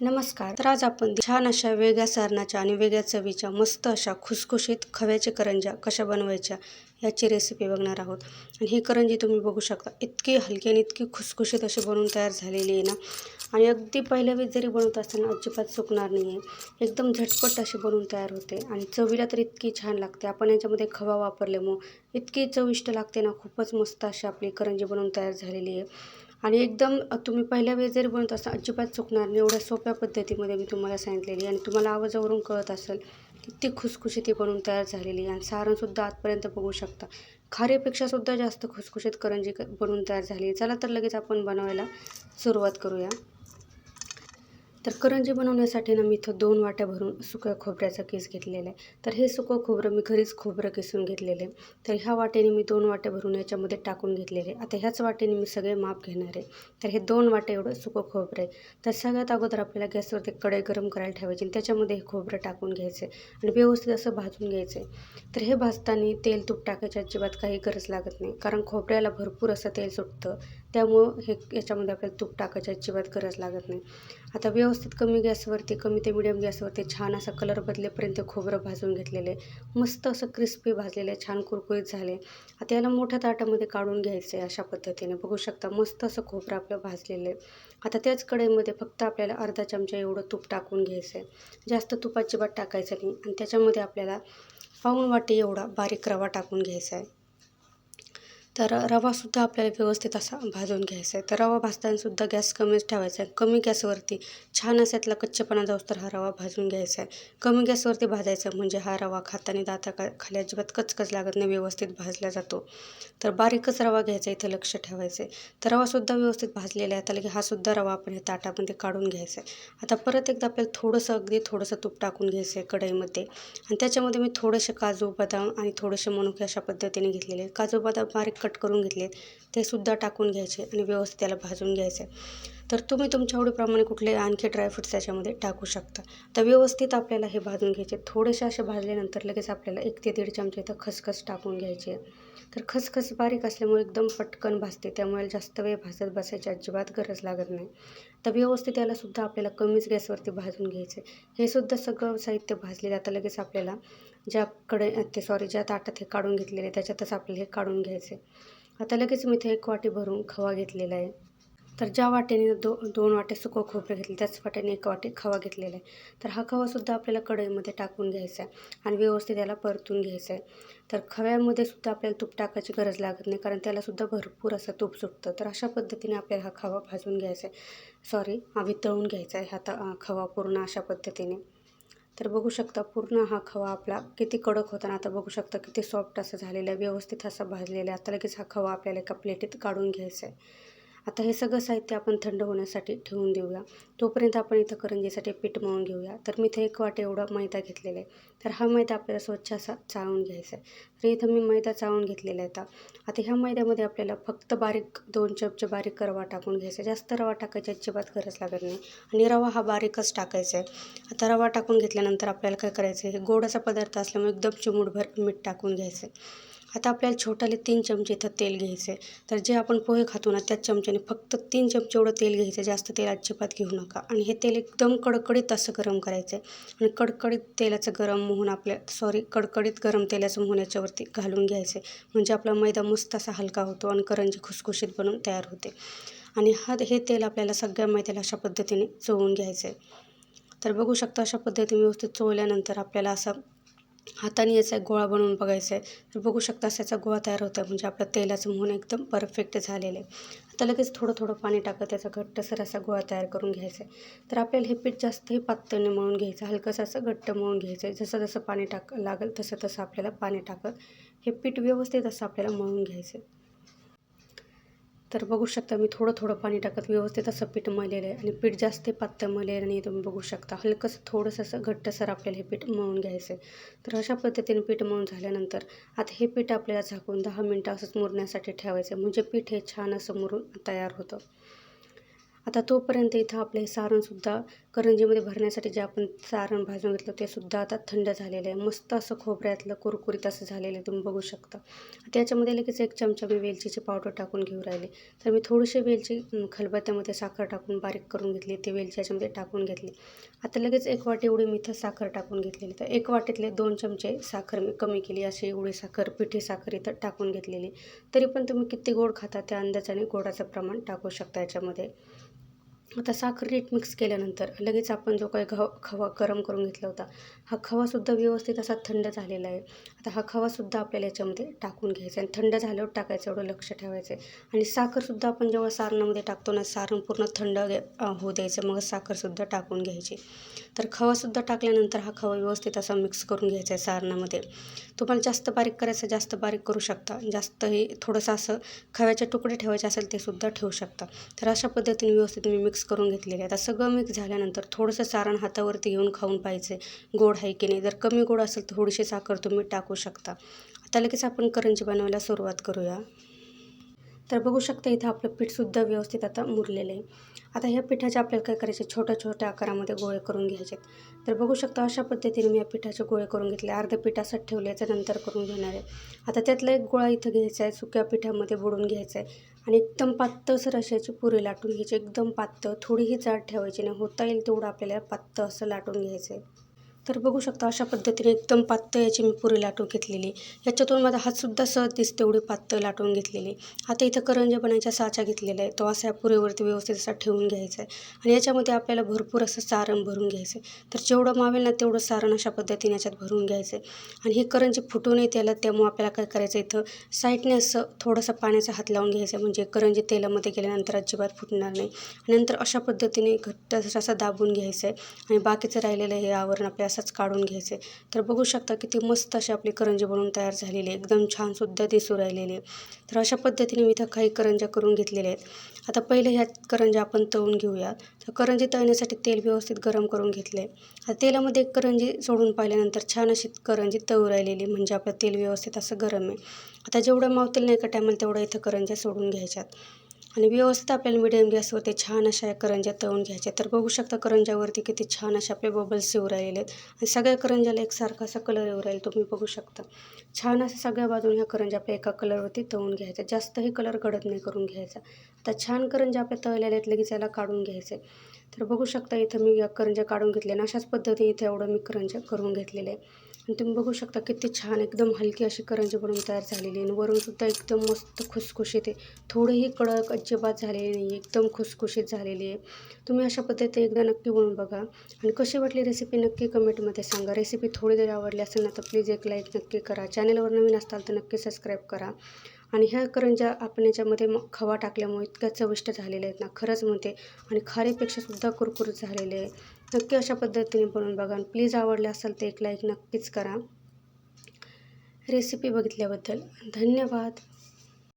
नमस्कार. तर आज आपण छान अशा वेगळ्या सारणाच्या आणि वेगळ्या चवीच्या मस्त अशा खुसखुशीत खव्याच्या करंज्या कशा बनवायच्या याची रेसिपी बघणार आहोत. आणि ही करंजी तुम्ही बघू शकता. इतकी हलकी आणि इतकी खुसखुशीत अशी बनवून तयार झालेली आहे ना. आणि अगदी पहिल्या वेळेस जरी बनवत असताना अजिबात चुकणार नाही आहे एकदम झटपट अशी बनवून तयार होते. आणि चवीला तर इतकी छान लागते. आपण याच्यामध्ये खवा वापरल्यामुळं इतकी चविष्ट लागते ना. खूपच मस्त अशी आपली करंजी बनवून तयार झालेली आहे. आणि एकदम तुम्ही पहिल्या वेळेस जरी बनवत असाल अजिबात चुकणार नाही. एवढ्या सोप्या पद्धतीमध्ये मी तुम्हाला सांगितलेली आणि तुम्हाला आवाजावरून कळत असेल किती खुसखुशीत ती बनवून तयार झालेली आहे. आणि सारणसुद्धा आजपर्यंत बघू शकता. खारेपेक्षासुद्धा जास्त खुसखुशीत करंजी क बनवून तयार झाली चला तर लगेच आपण बनवायला सुरुवात करूया. तर करंजी बनवण्यासाठी ना मी इथं दोन वाट्या भरून सुक्या खोबऱ्याचा केस घेतलेला आहे. तर हे सुकं खोबरं मी घरीच खोबरं किसून घेतलेलं आहे. तर ह्या वाटेने मी दोन वाट्या भरून याच्यामध्ये टाकून घेतलेले आता ह्याच वाटेने मी सगळे माप घेणार आहे. तर हे दोन वाटे एवढं सुकं खोबरं आहे. तर सगळ्यात अगोदर आपल्याला गॅसवरती कढई गरम करायला ठेवायची आणि त्याच्यामध्ये हे खोबरं टाकून घ्यायचं आणि व्यवस्थित असं भाजून घ्यायचं आहे. तर हे भाजताना तेल तूप टाकायची अजिबात काही गरज लागत नाही. कारण खोबऱ्याला भरपूर असं तेल सुटतं. त्यामुळं हे याच्यामध्ये आपल्याला तूप टाकायची अजिबात गरज लागत नाही. आता व्यवस्थित कमी गॅसवरती कमी ते मिडियम गॅसवरती छान असा कलर बदलेपर्यंत खोबरं भाजून घेतलेले. मस्त असं क्रिस्पी भाजलेलं आहे छान कुरकुरीत झाले. आता याला मोठ्या ताटामध्ये काढून घ्यायचं आहे अशा पद्धतीने. बघू शकता मस्त असं खोबरं आपलं भाजलेलं. आहे आता त्याच कढईमध्ये फक्त आपल्याला अर्धा चमचा एवढं तूप टाकून घ्यायचं आहे जास्त तुपाची बाट टाकायचं नाही. आणि त्याच्यामध्ये आपल्याला पाऊण वाटी एवढा बारीक रवा टाकून घ्यायचा आहे तर रवासुद्धा आपल्याला व्यवस्थित असा भाजून घ्यायचा आहे. तर रवा भाजतानासुद्धा गॅस कमीच ठेवायचा आहे. कमी गॅसवरती छान असा त्यातला कच्चेपणा जाऊस तर हा रवा भाजून घ्यायचा आहे. कमी गॅसवरती भाजायचा म्हणजे हा रवा खाताना दाता का खाली अजिबात कचकच लागत नाही व्यवस्थित भाजला जातो. तर बारीकच रवा घ्यायचा इथं लक्ष ठेवायचं आहे. तर रवासुद्धा व्यवस्थित भाजलेला आहे. आता लगे हा सुद्धा रवा आपण हे ताटामध्ये काढून घ्यायचा आहे. आता परत एकदा आपल्याला थोडंसं अगदी थोडंसं तूप टाकून घ्यायचं आहे कढईमध्ये. आणि त्याच्यामध्ये मी थोडेसे काजू बदाम आणि थोडेसे मनुके अशा पद्धतीने घेतलेले काजू बदाम बारीक कट करून घेतले ते सुद्धा टाकून घ्यायचे आणि व्यवस्थित त्याला भाजून घ्यायचे. तर तुम्ही तुमच्या आवडीप्रमाणे कुठले आणखी ड्रायफ्रुट्स त्याच्यामध्ये टाकू शकता. तर व्यवस्थित आपल्याला हे भाजून घ्यायचे. थोडेसे असे भाजल्यानंतर लगेच आपल्याला एक ते दीड चमचे इथं खसखस टाकून घ्यायचे. तर खसखस बारीक असल्यामुळे एकदम पटकन भाजते. त्यामुळे जास्त वेळ भाजत बसायची अजिबात गरज लागत नाही. तर व्यवस्थित यालासुद्धा आपल्याला कमीच गॅसवरती भाजून घ्यायचे. हे सुद्धा सगळं साहित्य भाजलेलं आता लगेच आपल्याला ज्याकडे ते सॉरी ज्या ताटात हे काढून घेतलेले त्याच्यातच आपल्याला हे काढून घ्यायचे. आता लगेच मी इथे एक वाटी भरून खवा घेतलेला आहे. तर ज्या वाटेने दो दोन वाटे सुकं खोबरं घेतले त्याच वाटेने एक वाटी खवा घेतलेला आहे. तर हा खवासुद्धा आपल्याला कढईमध्ये टाकून घ्यायचा आहे आणि व्यवस्थित याला परतून घ्यायचा आहे. तर खव्यामध्ये सुद्धा आपल्याला तूप टाकायची गरज लागत नाही कारण त्यालासुद्धा भरपूर असं तूप सुटतं. तर अशा पद्धतीने आपल्याला हा खवा भाजून घ्यायचा आहे. सॉरी वितळून घ्यायचा आहे हा खवा पूर्ण अशा पद्धतीने. तर बघू शकता पूर्ण हा खवा आपला किती कडक होता ना आता बघू शकता किती सॉफ्ट असं झालेलं आहे व्यवस्थित असा भाजलेला आहे. आता लगेच हा खवा आपल्याला एका प्लेटीत काढून घ्यायचा आहे. आता हे सगळं साहित्य आपण थंड होण्यासाठी ठेवून देऊया. तोपर्यंत आपण इथं करंजीसाठी पीठ मळून घेऊया. तर मी इथे एक वाटे एवढा मैदा घेतलेला आहे. तर हा मैदा आपल्याला स्वच्छ असा चाळून घ्यायचा आहे. तर इथं मी मैदा चाळून घेतलेला आहे आता. ह्या मैद्यामध्ये आपल्याला फक्त बारीक दोन चमचे बारीक रवा टाकून घ्यायचा जास्त रवा टाकायची अजिबात गरज लागत नाही. आणि रवा हा बारीकच टाकायचा आहे. आता रवा टाकून घेतल्यानंतर आपल्याला काय करायचं आहे? हे गोडाचा पदार्थ असल्यामुळे एकदम चिमूटभर मीठ टाकून घ्यायचं आहे. आता आपल्याला छोट्याले तीन चमचे इथं तेल घ्यायचं आहे तर जे आपण पोहे खातो ना त्याच चमच्याने फक्त तीन चमचे एवढं तेल घ्यायचं जास्त तेल अजिबात घेऊ नका. आणि हे तेल एकदम कडकडीत असं गरम करायचं आहे आणि कडकडीत तेलाचं गरम मोहन आपल्या सॉरी कडकडीत गरम तेलाचं मोहन याच्यावरती घालून घ्यायचं आहे म्हणजे आपला मैदा मस्त असा हलका होतो आणि करंजी खुसखुशीत बनवून तयार होते. आणि हा हे तेल आपल्याला सगळ्या मैद्याला अशा पद्धतीने चोळून घ्यायचं आहे तर बघू शकता अशा पद्धतीने व्यवस्थित चोळल्यानंतर आपल्याला असं हाताने याचा गोळा बनवून बघायचा आहे. तर बघू शकता त्याचा गोळा तयार होतो आहे म्हणजे आपलं तेलाचं मोहन एकदम परफेक्ट झालेलं आहे. आता लगेच थोडं थोडं पाणी टाकत त्याचा घट्टसर असा गोळा तयार करून घ्यायचा आहे. तर आपल्याला हे पीठ जास्तही पातळने मळून घ्यायचं हलकंसं असं घट्ट मळून घ्यायचं आहे. जसं जसं पाणी टाक लागेल तसं तसं आपल्याला पाणी टाकत हे पीठ व्यवस्थित असं आपल्याला मळून घ्यायचं आहे. तर बघू शकता मी थोडं थोडं पाणी टाकत व्यवस्थित असं पीठ मळलेलं आहे. आणि पीठ जास्त पातळ मळलेलं नाही तुम्ही बघू शकता. हलकंसं थोडंसं असं घट्टसर आपल्याला हे पीठ मळून घ्यायचं आहे. तर अशा पद्धतीने पीठ मळून झाल्यानंतर आता हे पीठ आपल्याला झाकून दहा मिनटं असंच मुरण्यासाठी ठेवायचं आहे. म्हणजे पीठ हे छान असं मुरून तयार होतं. आता तोपर्यंत इथं आपले सारणसुद्धा करंजीमध्ये भरण्यासाठी जे आपण सारण भाजून घेतलं ते सुद्धा आता थंड झालेलं आहे. मस्त असं खोबऱ्यातलं कुरकुरीत असं झालेलं आहे तुम्ही बघू शकता. त्याच्यामध्ये लगेच एक चमचा मी वेलचीची पावडर टाकून घेऊन राहिले. तर मी थोडीशी वेलची खलबत्यामध्ये खलबत्त्यामध्ये साखर टाकून बारीक करून घेतली ती वेलची याच्यामध्ये टाकून घेतली. आता लगेच एक वाटी एवढी मी इथं साखर टाकून घेतलेली. तर एक वाटीतले दोन चमचे साखर मी कमी केली अशी एवढी साखर पिठी साखर इथं टाकून घेतलेली. तरी पण तुम्ही किती गोड खाता त्या अंदाजाने गोडाचं प्रमाण टाकू शकता याच्यामध्ये. आता साखर नीट मिक्स केल्यानंतर लगेच आपण जो काही घव खवा गरम करून घेतला होता हा खवासुद्धा व्यवस्थित असा थंड झालेला आहे. आता हा खवासुद्धा आपल्याला याच्यामध्ये टाकून घ्यायचा आणि थंड झाल्यावर टाकायचं एवढं लक्ष ठेवायचं आहे. आणि साखरसुद्धा आपण जेव्हा सारणामध्ये टाकतो ना सारण पूर्ण थंड होऊ द्यायचं मग साखरसुद्धा टाकून घ्यायची. तर खवासुद्धा टाकल्यानंतर हा खवा व्यवस्थित असा मिक्स करून घ्यायचा आहे सारणामध्ये. तुम्हाला जास्त बारीक करायचं जास्त बारीक करू शकता. जास्त हे थोडंसं असं खव्याचे तुकडे ठेवायचे असेल ते सुद्धा ठेवू शकता. तर अशा पद्धतीने व्यवस्थित मी मिक्स मिक्स करून घेतलेले आहे आता सगळं मिक्स झाल्यानंतर थोडंसं सारण हातावरती घेऊन खाऊन पाहिजे गोड आहे की नाही? जर कमी गोड असेल तर थोडीशी साखर तुम्ही टाकू शकता. आता लगेच आपण करंजी बनवायला सुरुवात करूया. तर बघू शकता इथं आपलं पीठसुद्धा व्यवस्थित आता मुरलेलं आहे. आता ह्या पिठाचे आपल्याला काय करायचे? छोट्या छोट्या आकारामध्ये गोळे करून घ्यायचे तर बघू शकता अशा पद्धतीने मी या पिठाचे गोळे करून घेतले. अर्ध्या पीठ असं ठेवले याचं नंतर करून घेणार आहे. आता त्यातला एक गोळा इथं घ्यायचा आहे. सुक्या पिठामध्ये बुडून घ्यायचा आहे. आणि एकदम पातळसर अशी याची पुरी लाटून घ्यायची. एकदम पातळ. थोडीही जाड ठेवायची नाही. होता येईल तेवढं आपल्याला पातळ असं लाटून घ्यायचं आहे तर बघू शकता अशा पद्धतीने एकदम पातळ याची मी पुरी लाटून घेतलेली. याच्यातून माझा हातसुद्धा सहज दिसते एवढी पातळ लाटून घेतलेली. आता इथं करंजे बनायचा साचा घेतलेला आहे. तो असा या पुरीवरती व्यवस्थित असा ठेवून घ्यायचा आहे. आणि याच्यामध्ये आपल्याला भरपूर असं सारण भरून घ्यायचं आहे. तर जेवढं मावेल ना तेवढं सारण अशा पद्धतीने याच्यात भरून घ्यायचं आहे. आणि हे करंजी फुटू नये त्याला त्यामुळे आपल्याला काय करायचं इथं? साईडने असं थोडंसं पाण्याचा हात लावून घ्यायचं म्हणजे करंजी तेलामध्ये गेल्यानंतर अजिबात फुटणार नाही. आणि नंतर अशा पद्धतीने घट्ट असा दाबून घ्यायचं आहे. आणि बाकीचं राहिलेलं हे आवरण आपल्याला असंच काढून घ्यायचं. आहे तर बघू शकता किती मस्त अशी आपली करंजी बनवून तयार झालेली आहे एकदम छानसुद्धा दिसू राहिलेली आहे तर अशा पद्धतीने मी इथं काही करंज्या करून घेतलेल्या आहेत. आता पहिले ह्या करंज्या आपण तळून घेऊया. तर करंजी तळण्यासाठी तेल व्यवस्थित गरम करून घेतले. आता तेलामध्ये एक करंजी सोडून पाहिल्यानंतर छान अशी करंजी तळू राहिलेली म्हणजे आपलं तेल व्यवस्थित असं गरम आहे. आता जेवढं मावतेल नाही का टायमाला तेवढं इथं करंज्या सोडून घ्यायच्यात. आणि व्यवस्थित आपल्याला मिडियम गॅसवरती छान अशा या करंज्या तळून घ्यायच्या. तर बघू शकता करंज्यावरती किती छान अशा आपले बबल्स येऊ राहिलेले आहेत आणि सगळ्या करंज्याला एकसारखा असा कलर येऊ राहील तुम्ही बघू शकता. छान असं सगळ्या बाजूने ह्या करंज्या आपल्या एका कलरवरती तळून घ्यायच्या. जास्तही कलर गडद नाही करून घ्यायचा. आता छान करंज्या आपल्या तळलेल्या आहेत लगेच याला काढून घ्यायचे. तर बघू शकता इथं मी या करंज्या काढून घेतल्या आणि अशाच पद्धतीने इथे एवढं मी करंज्या करून घेतलेले आहे आणि तुम्ही बघू शकता किती छान एकदम हलकी अशी करंजी बनवून तयार झालेली आणि वरूनसुद्धा एकदम मस्त खुसखुशीत आहे. थोडीही कडक अजिबात झालेली नाही एकदम खुसखुशीत झालेली आहे. तुम्ही अशा पद्धतीने एकदा नक्की बनवून बघा. आणि कशी वाटली रेसिपी नक्की कमेंटमध्ये सांगा. रेसिपी थोडी जरी आवडली असेल ना तर प्लीज एक लाईक नक्की करा. चॅनलवर नवीन असाल तर नक्की सबस्क्राईब करा. आणि ह्या करंज्या आपण याच्यामध्ये मग खवा टाकल्यामुळे इतक्या चविष्ट झालेल्या आहेत ना खरंच म्हणते. आणि खारीपेक्षासुद्धा कुरकुरीत झालेले आहे. नक्की अशा पद्धतीने बनवून बघा प्लीज आवडले असेल तर एक लाईक नक्कीच करा. रेसिपी बघितल्याबद्दल धन्यवाद.